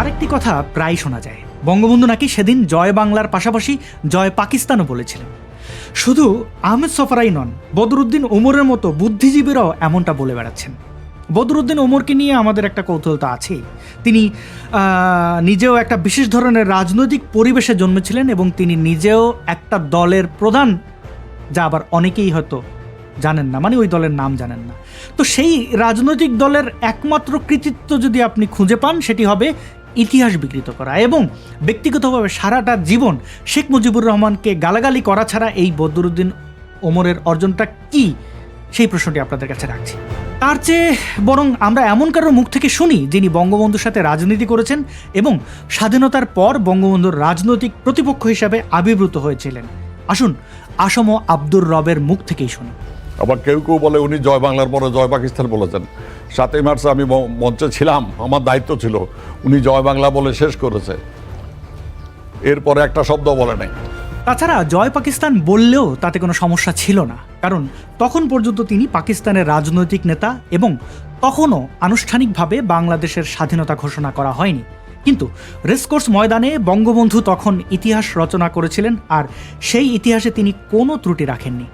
আরেকটি কথা প্রায় শোনা যায়। বঙ্গবন্ধু নাকি সেদিন জয় বাংলার পাশাপাশি জয় পাকিস্তানও বলেছিলেন। শুধু আহমেদ সফরাই নন, বদরুদ্দিন ওমরের মতো বুদ্ধিজীবীরাও এমনটা বলে বেড়াচ্ছেন। বদরুদ্দিন ওমরকে নিয়ে আমাদের একটা কৌতূহল তো আছেই। তিনি নিজেও একটা বিশেষ ধরনের রাজনৈতিক পরিবেশে জন্মেছিলেন এবং তিনি নিজেও একটা দলের প্রধান, যা আবার অনেকেই হয়তো জানেন না মানে ওই দলের নাম জানেন না। তো সেই রাজনৈতিক দলের একমাত্র কৃতিত্ব যদি আপনি খুঁজে পান, সেটি হবে ইতিহাস বিকৃত করা এবং ব্যক্তিগতভাবে সারাটা জীবন শেখ মুজিবুর রহমানকে গালাগালি করা ছাড়া এই বদরুদ্দিন ওমরের অর্জনটা কি? সেই প্রশ্নটি আপনাদের কাছে রাখছি। তার চেয়ে বরং আমরা এমন কারোর মুখ থেকে শুনি যিনি বঙ্গবন্ধুর সাথে রাজনীতি করেছেন এবং স্বাধীনতার পর বঙ্গবন্ধুর রাজনৈতিক প্রতিপক্ষ হিসাবে আবির্ভূত হয়েছিলেন। আসুন, আসম আব্দুর রবের মুখ থেকেই শুনি। আবার কেউ কেউ বলে উনি জয় বাংলার পরে জয় পাকিস্তান বলেছেন। সাতই মার্চে আমি মঞ্চে ছিলাম, আমার দায়িত্ব ছিল, উনি জয় বাংলা বলে শেষ করেছে। এরপরে একটা শব্দ বলে নাই। তাছাড়া জয় পাকিস্তান বললেও তাতে কোনো সমস্যা ছিল না, কারণ তখন পর্যন্ত তিনি পাকিস্তানের রাজনৈতিক নেতা এবং তখনও আনুষ্ঠানিকভাবে বাংলাদেশের স্বাধীনতা ঘোষণা করা হয়নি। কিন্তু রেসকোর্স ময়দানে বঙ্গবন্ধু তখন ইতিহাস রচনা করেছিলেন আর সেই ইতিহাসে তিনি কোনো ত্রুটি রাখেননি।